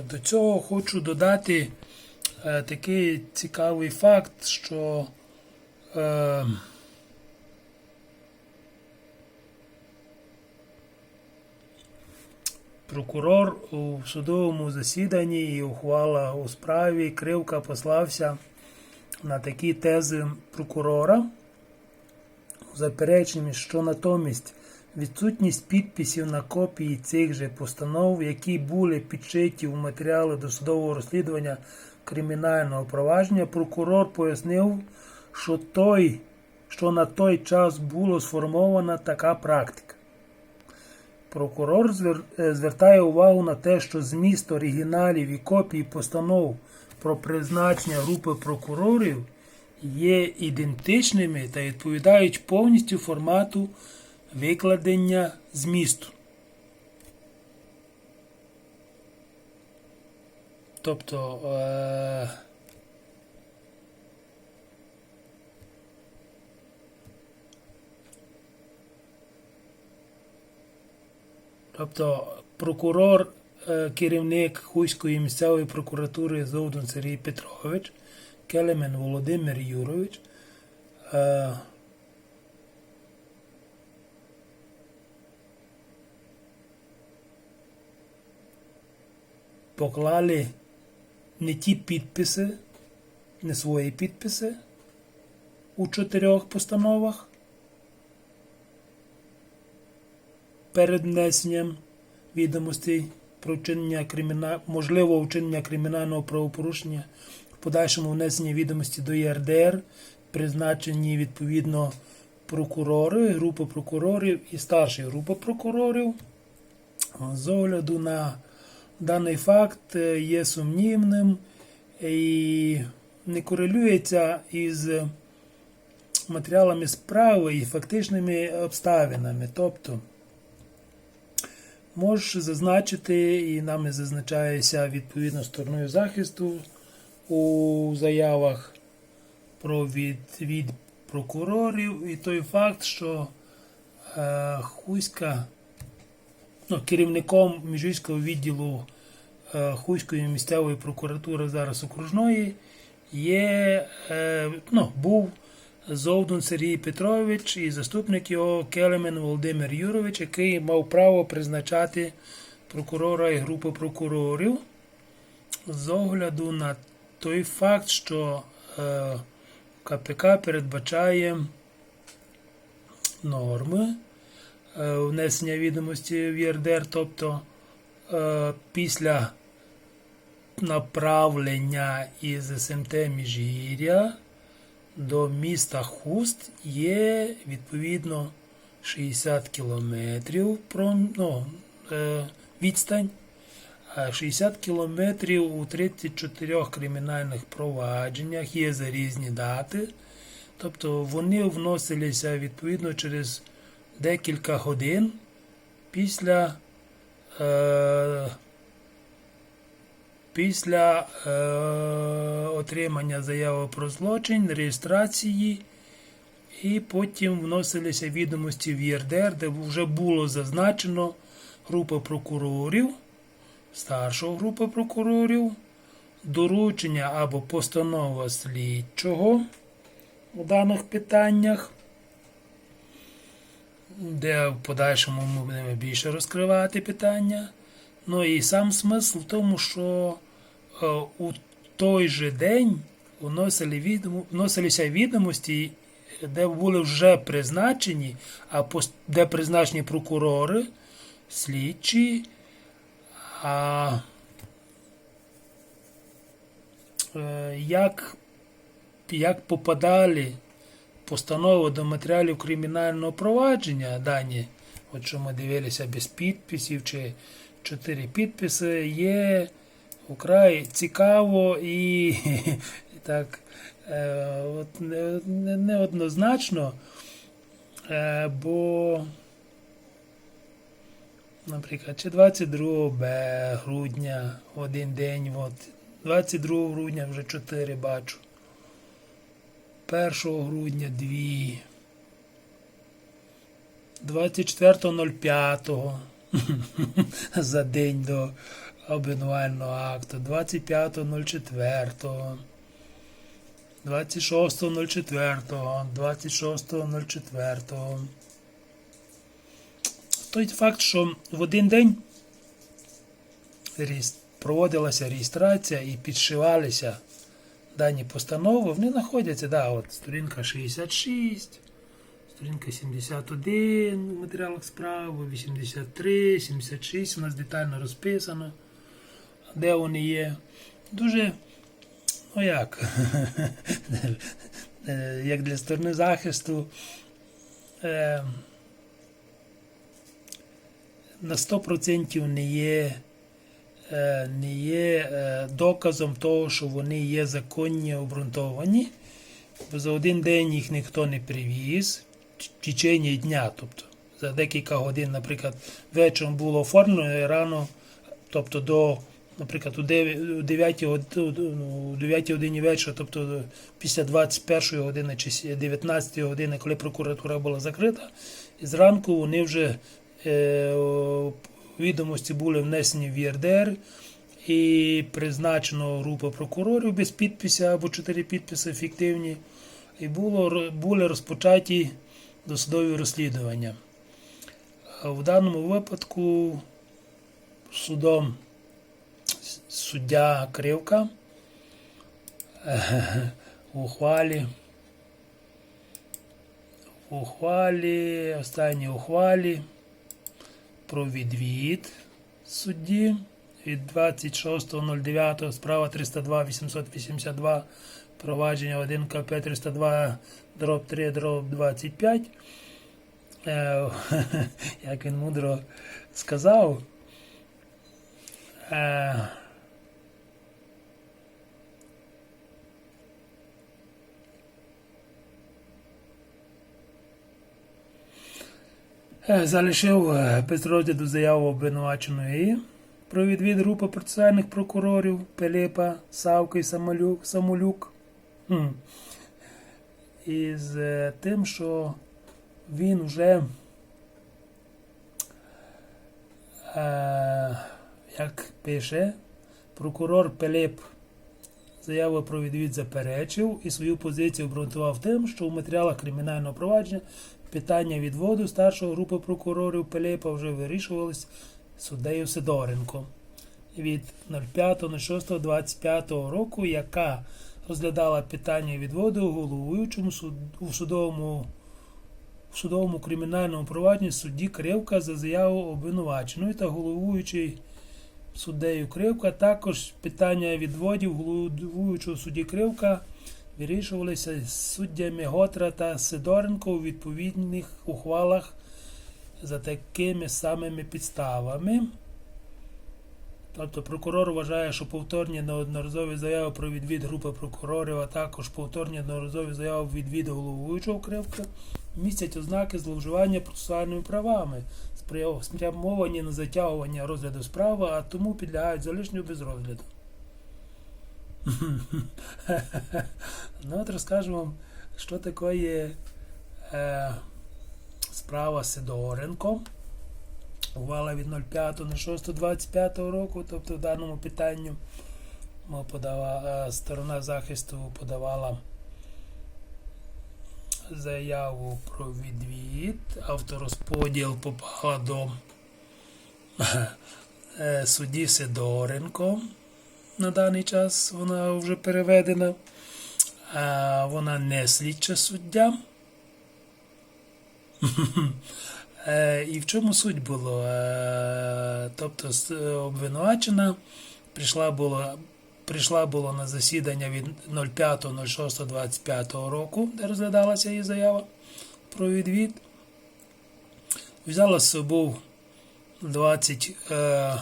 До цього хочу додати е, такий цікавий факт, що е, прокурор у судовому засіданні і ухвала у справі Кривка послався на такі тези прокурора, запереченням, що натомість відсутність підписів на копії цих же постанов, які були підшиті у матеріали досудового розслідування кримінального провадження, прокурор пояснив, що той, що на той час було сформована така практика. Прокурор е, звертає увагу на те, що зміст оригіналів і копій постанов про призначення групи прокурорів є ідентичними та відповідають повністю формату викладення змісту. Тобто. Е- Тобто прокурор, е, керівник Хуської місцевої прокуратури Зовдун Сергій Петрович, Келемен Володимир Юрович, е, поклали не ті підписи, не свої підписи у чотирьох постановах перед внесенням відомостей про вчинення криміна... можливого вчинення кримінального правопорушення, в подальшому внесення відомості до ЄРДР, призначені відповідно прокурори, група прокурорів і старша група прокурорів. З огляду на даний факт е, є сумнівним і не корелюється із матеріалами справи і фактичними обставинами. Тобто, можеш зазначити, і нами зазначається відповідно стороною захисту у заявах про відвід прокурорів, і той факт, що е, Хуська керівником міжвійського відділу е, Хуської місцевої прокуратури зараз окружної є, е, ну, був Зовдун Сергій Петрович і заступник його Келемен Володимир Юрович, який мав право призначати прокурора і групи прокурорів. З огляду на той факт, що е, КПК передбачає норми внесення відомості в ЄРДР, тобто е, після направлення із СМТ Міжгір'я до міста Хуст є відповідно 60 кілометрів пром- ну, е, відстань, 60 кілометрів у 34 кримінальних провадженнях є за різні дати. Тобто вони вносилися відповідно через декілька годин після, е, після е, отримання заяви про злочин, реєстрації, і потім вносилися відомості в ЄРДР, де вже було зазначено група прокурорів, старшого група прокурорів, доручення або постанова слідчого у даних питаннях, де в подальшому ми будемо більше розкривати питання. Ну і сам смисл в тому, що е, у той же день вносилися відомості, де були вже призначені, а де призначені прокурори, слідчі, а е, як як попадали постанови до матеріалів кримінального провадження, дані, от що ми дивилися без підписів чи чотири підписи, є украй цікаво і, так е, от, не- не- неоднозначно, е, бо, наприклад, чи 22 грудня один день, от, 22 грудня вже 4 бачу. 1 грудня 2. 24.05 за день до обвинувального акту 25.04. 26.04, 26.04. Той факт, що в один день проводилася реєстрація і підшивалися дані постанови, вони знаходяться, да, от сторінка 66, сторінка 71 в матеріалах справи, 83, 76, у нас детально розписано, де вони є. Дуже, ну як, е, як для сторони захисту. е, на 100% не є, не є е, доказом того, що вони є законні обґрунтовані, бо за один день їх ніхто не привіз в течение дня. Тобто за декілька годин, наприклад, вечором було оформлено і рано, тобто до, наприклад, у 9, у 9 годині вечора, тобто після 21 години чи 19 години, коли прокуратура була закрита, і зранку вони вже е, відомості були внесені в ЄРДР і призначено група прокурорів без підпису або чотири підписи фіктивні, і було, були розпочаті досудові розслідування. В даному випадку судом суддя Кривка в ухвалі в ухвалі, останній ухвалі про відвід судді від 26.09 справа 302 882 провадження 1 КП 302 дроб 3 дроб 25. Е, як він мудро сказав. Залишив е, без заяву обвинуваченої про відвід групи процесуальних прокурорів Пилипа, Савки і Самолюк, Самолюк. Хм. Із е, тим, що він вже, е, як пише, прокурор Пилип заяву про відвід заперечив і свою позицію обґрунтував тим, що у матеріалах кримінального провадження питання відводу старшої групи прокурорів Пилипа вже вирішувались суддею Сидоренко від 05.06.25 року, яка розглядала питання відводу головуючому у судовому, в судовому кримінальному провадженні судді Кривка за заяву обвинуваченої та головуючий суддею Кривка. Також питання відводів головуючого судді Кривка вирішувалися суддями Готра та Сидоренко у відповідних ухвалах за такими самими підставами. Тобто прокурор вважає, що повторні неодноразові заяви про відвід групи прокурорів, а також повторні неодноразові заяви відвід головуючого кривка містять ознаки зловживання процесуальними правами, спрямовані на затягування розгляду справи, а тому підлягають залишню без розгляду. ну от розкажу вам, що таке е, справа Сидоренко. Увала від 05.06.25 року, тобто в даному питанню ми подава, е, сторона захисту подавала заяву про відвід. Авторозподіл попала до е, судді Сидоренко. На даний час вона вже переведена. А вона не слідча суддя. Е, І в чому суть було? Е, Тобто е, обвинувачена прийшла було, прийшла було на засідання від 05.06.25 року, де розглядалася її заява про відвід. Взяла з собою 20 е,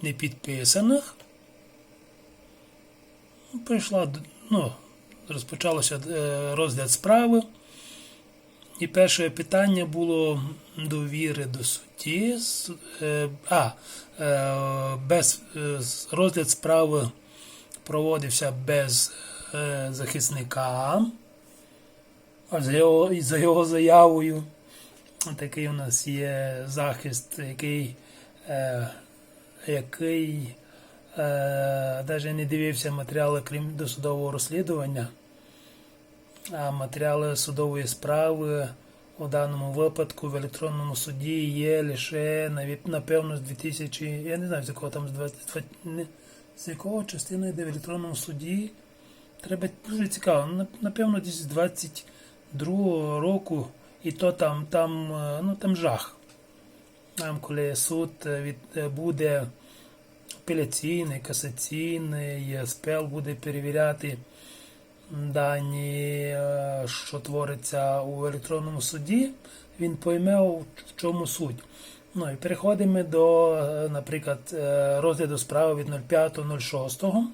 постанов непідписаних. Прийшла, ну, розпочалося е, розгляд справи. І перше питання було довіри до судді. Е, А, е, без, розгляд справи проводився без захисника. За його, за його заявою. Такий у нас є захист, який е, який е, навіть не дивився матеріали крім досудового розслідування, а матеріали судової справи у даному випадку в електронному суді є лише напевно з 2000, я не знаю з якого там з 20, з якого частини йде в електронному суді. Треба дуже цікаво. Ну, Напевно, десь з 22 року, і то там, там, е, ну, там жах. Коли суд е, е, буде апеляційний, касаційний, СПЛ буде перевіряти дані, е, що твориться у електронному суді, він пойме, в чому суть. Ну і переходимо до, е, наприклад, е, розгляду справи від 05.06.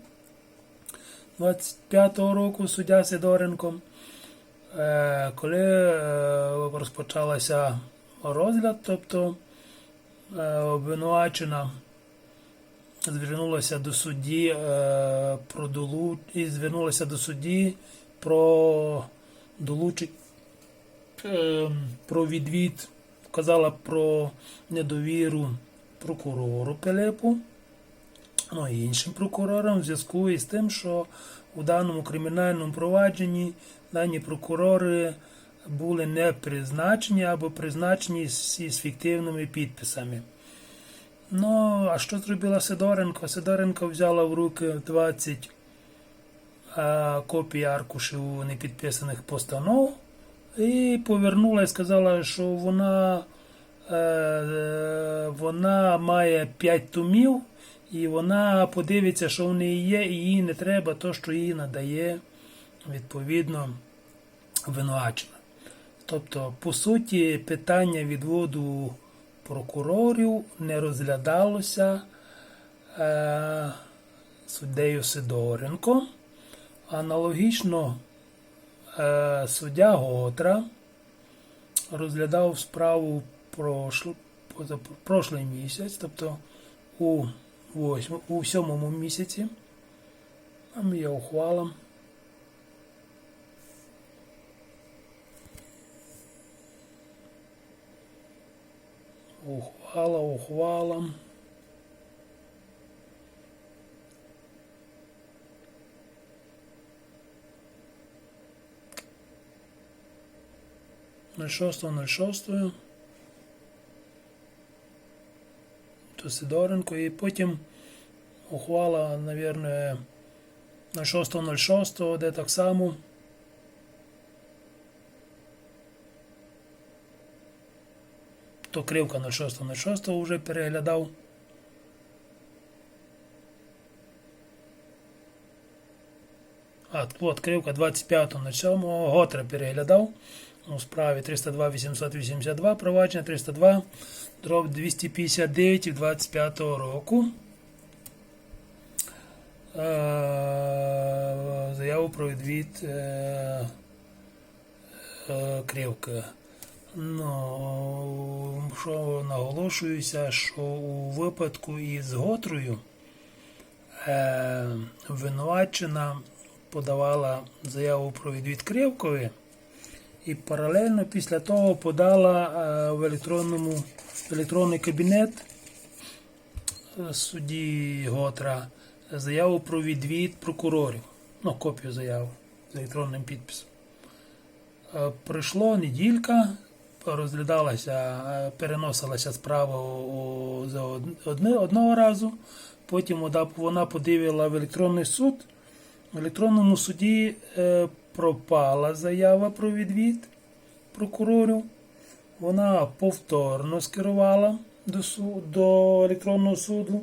25-го року суддя Сидоренко, е, коли е, розпочалася розгляд, тобто е, обвинувачена звернулася до судді е, про долу... і звернулася до судді про долучення е, про відвід, вказала про недовіру прокурору Пилипу ну і іншим прокурорам в зв'язку із тим, що у даному кримінальному провадженні дані прокурори були не призначені або призначені з, із фіктивними підписами. Ну, а що зробила Сидоренко? Сидоренко взяла в руки 20 а, копій аркушів непідписаних постанов і повернула і сказала, що вона, е, вона має 5 томів, і вона подивиться, що в неї є, і їй не треба то, що їй надає відповідно винувачена. Тобто, по суті, питання відводу прокурорів не розглядалося е, суддею Сидоренко. Аналогічно е, суддя Готра розглядав справу прошло, прошлий місяць, тобто у, восьм, у сьомому місяці. Там є ухвала. Ухвала, ухвала. На шостого, на шостою. То Сидоренко. І потім ухвала, навірно, на 6.06, де так само. То кривка 06.06 вже переглядав. А, от кривка 25.07 Готра переглядав у справі 302 882 провадження 302 дроб 259 від 25 року. Е, Заяву про відвід е, е, кривки. Ну, що наголошуюся, що у випадку із Готрою е, винувачена подавала заяву про відвід Кривкові і паралельно після того подала е, в електронному в електронний кабінет е, судді Готра заяву про відвід прокурорів. Ну, копію заяви з електронним підписом. Е, Пройшло неділька, розглядалася, е, переносилася справа за одного разу. Потім вона- подивила в електронний суд. В електронному суді е, пропала заява про відвід прокурорів. Вона повторно скерувала до, су- до електронного суду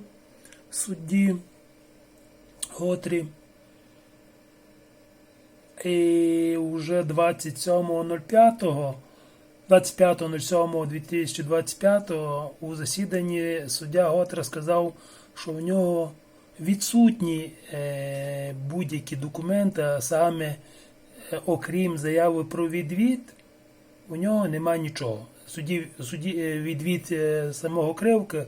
судді Готрі. І вже 27.05, 25.07.2025 у засіданні суддя Готра сказав, що в нього відсутні е, будь-які документи, а саме, е, окрім заяви про відвід, у нього нема нічого. Суді, суді, е, відвід самого Кривки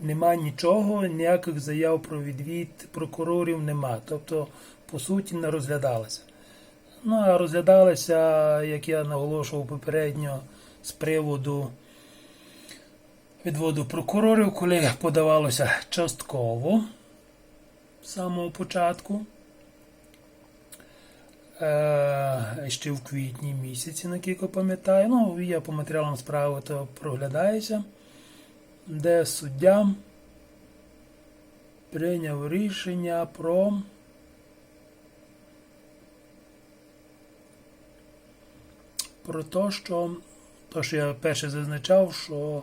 нема нічого, ніяких заяв про відвід прокурорів нема. Тобто, по суті, не розглядалося. Ну, а розглядалися, як я наголошував попередньо, з приводу відводу прокурорів, коли подавалося частково з самого початку. Е, ще в квітні місяці, наскільки пам'ятаю. Ну, я по матеріалам справи то проглядаюся, де суддя прийняв рішення про про те, що, то, що я перше зазначав, що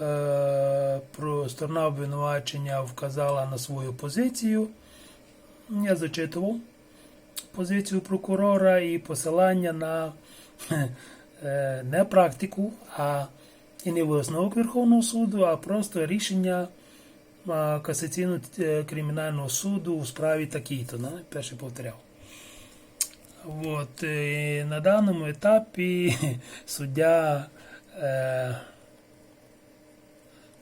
е, про сторона обвинувачення вказала на свою позицію. Я зачитував позицію прокурора і посилання на е, не практику, а і не висновок Верховного суду, а просто рішення касаційного е, кримінального суду у справі такій-то. Перше повторяв. От, і на даному етапі суддя е,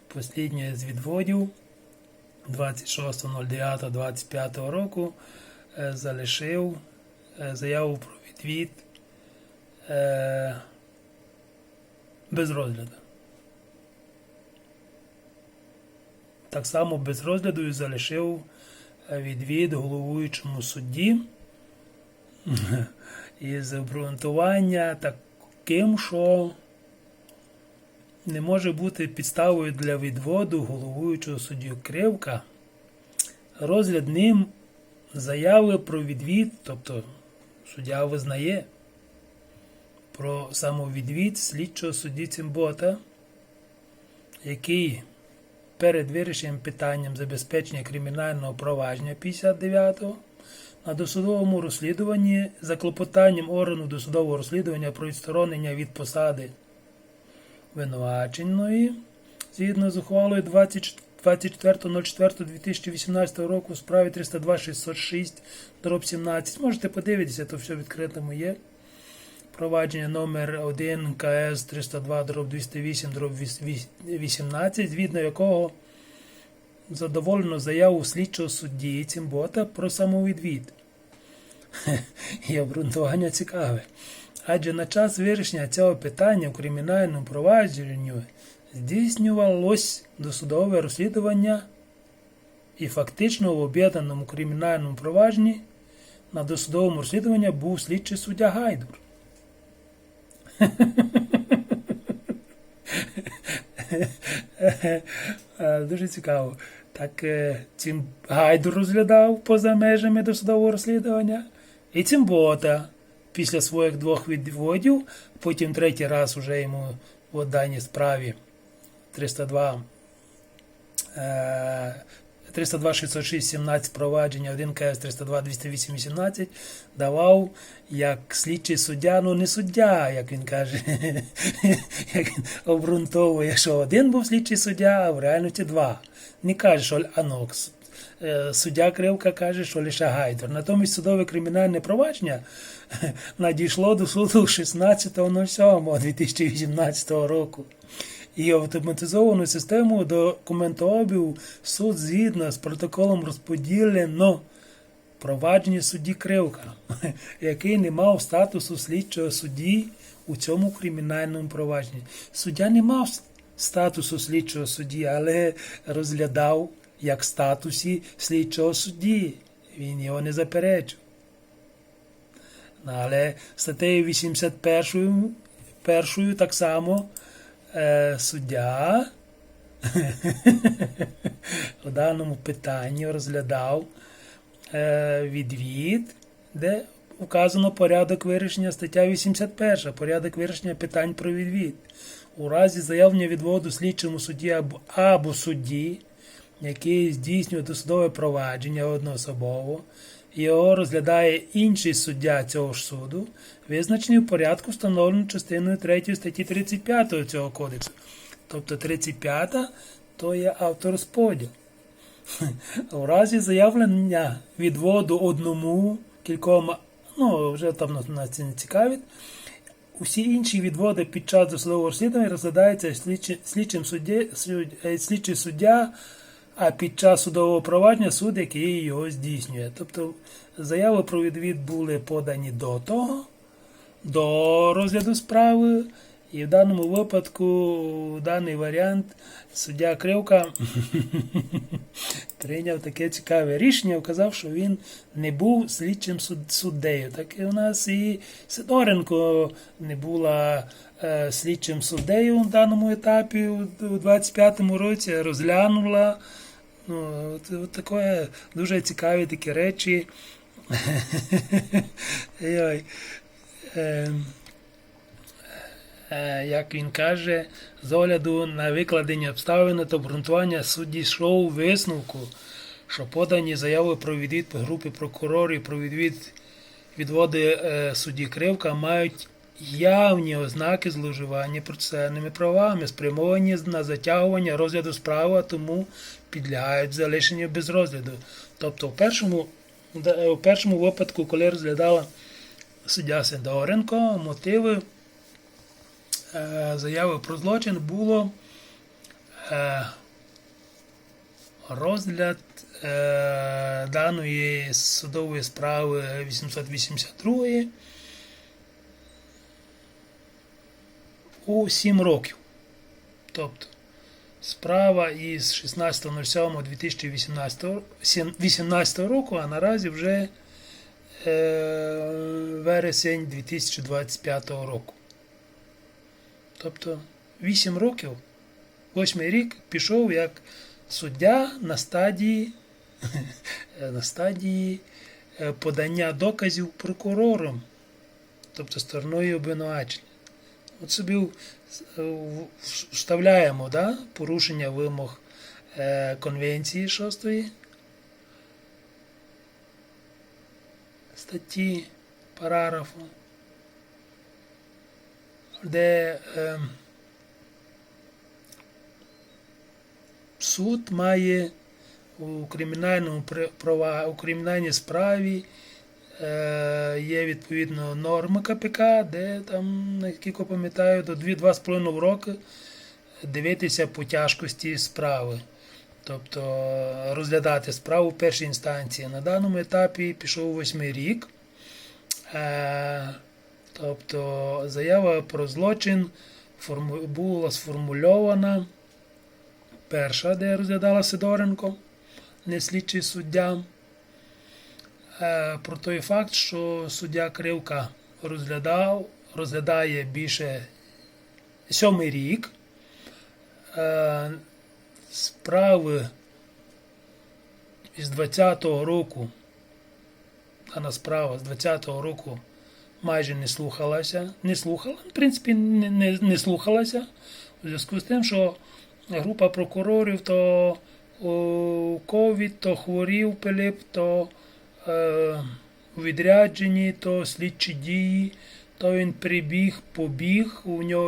послідньої з відводів 26.09.25 року е, залишив е, заяву про відвід е, без розгляду. Так само без розгляду і залишив е, відвід головуючому судді із обґрунтування таким, що не може бути підставою для відводу головуючого суддю Кривка. Розгляд ним заяви про відвід, тобто суддя визнає про самовідвід слідчого судді Цимбота, який перед вирішенням питанням забезпечення кримінального провадження 59-го на досудовому розслідуванні за клопотанням органу досудового розслідування про відсторонення від посади винуваченої згідно з ухвалою 24.04.2018 року у справі 302 дроб 17. Можете подивитися, то все відкритому є. Провадження номер 1 КС 302 дроб 208 дроб 18, згідно якого задоволено заяву слідчого судді Цімбота про самовідвід. І обґрунтування цікаве. Адже на час вирішення цього питання в кримінальному провадженні здійснювалось досудове розслідування і фактично в об'єднаному кримінальному провадженні на досудовому розслідуванні був слідчий суддя Гайдур. Е, Дуже цікаво. Так е, цим Гайду розглядав поза межами досудового розслідування. І Цимбота після своїх двох відводів, потім третій раз уже йому в даній справі 302 е, 302 606 17 провадження, 1 КС 302 208 18 давав як слідчий суддя, ну не суддя, як він каже, як він обґрунтовує, що один був слідчий суддя, а в реальності два. Не каже, що анокс. Е, Суддя Кривка каже, що лише Гайдер. Натомість судове кримінальне провадження надійшло до суду 16.07.2018 року. І автоматизовану систему документообігу суд згідно з протоколом розподілено провадження судді Кривка, який не мав статусу слідчого судді у цьому кримінальному провадженні. Суддя не мав статусу слідчого судді, але розглядав як статусі слідчого судді. Він його не заперечив. Ну, Але статтею 81 першою так само е, суддя у даному питанні розглядав е, відвід, де указано порядок вирішення стаття 81, порядок вирішення питань про відвід. У разі заявлення відводу слідчому судді або, або судді, який здійснює досудове провадження одноособово, його розглядає інший суддя цього ж суду, визначений в порядку, встановленому частиною 3 статті 35 цього кодексу. Тобто 35 то є авторозподіл. У разі заявлення відводу одному, кільком, ну вже там нас це не цікавить. Усі інші відводи під час досудового розслідування розглядаються слідчим, судді, слідчий суддя, а під час судового провадження суд, який його здійснює. Тобто заяви про відвід були подані до того, до розгляду справи, І в даному випадку, даний варіант, суддя Кривка прийняв таке цікаве рішення, вказав, що він не був слідчим суд- суддею. Так і у нас і Сидоренко не була е, слідчим суддею в даному етапі у 25-му році, розглянула. Ну, от, от таке дуже цікаві такі речі. Ой. Ем, е, як він каже, з огляду на викладення обставин та обґрунтування судді йшов висновку, що подані заяви про відвід по групі прокурорів про відвід відводи е, судді Кривка мають явні ознаки зловживання процесуальними правами, спрямовані на затягування розгляду справи, а тому підлягають залишенню без розгляду. Тобто, в першому, в першому випадку, коли розглядала суддя Сидоренко, мотиви е, заяви про злочин було е, розгляд е, даної судової справи 882 у 7 років. Тобто справа із 16.07.2018 18 року, а наразі вже е, вересень 2025 року. Тобто 8 років, 8 рік пішов як суддя на стадії, на стадії е, подання доказів прокурором, тобто стороною обвинувачення. От собі в- вставляємо да, порушення вимог е, Конвенції 6 статті параграфу, де е, суд має у кримінальному у кримінальній справі е, є відповідно норми КПК, де там, наскільки пам'ятаю, до 2-2,5 роки дивитися по тяжкості справи. Тобто е, розглядати справу в першій інстанції. На даному етапі пішов восьмий рік. Е, Тобто заява про злочин була сформульована перша, де розглядала Сидоренко, не слідчий суддя. Е, Про той факт, що суддя Кривка розглядав, розглядає більше сьомий рік. Е, Справи із 20-го року, дана справа з 20-го року майже не слухалася. Не слухала, в принципі, не, не, не слухалася. У зв'язку з тим, що група прокурорів то ковід, то хворів Пилип, то у відрядженні, то слідчі дії, то він прибіг, побіг, у нього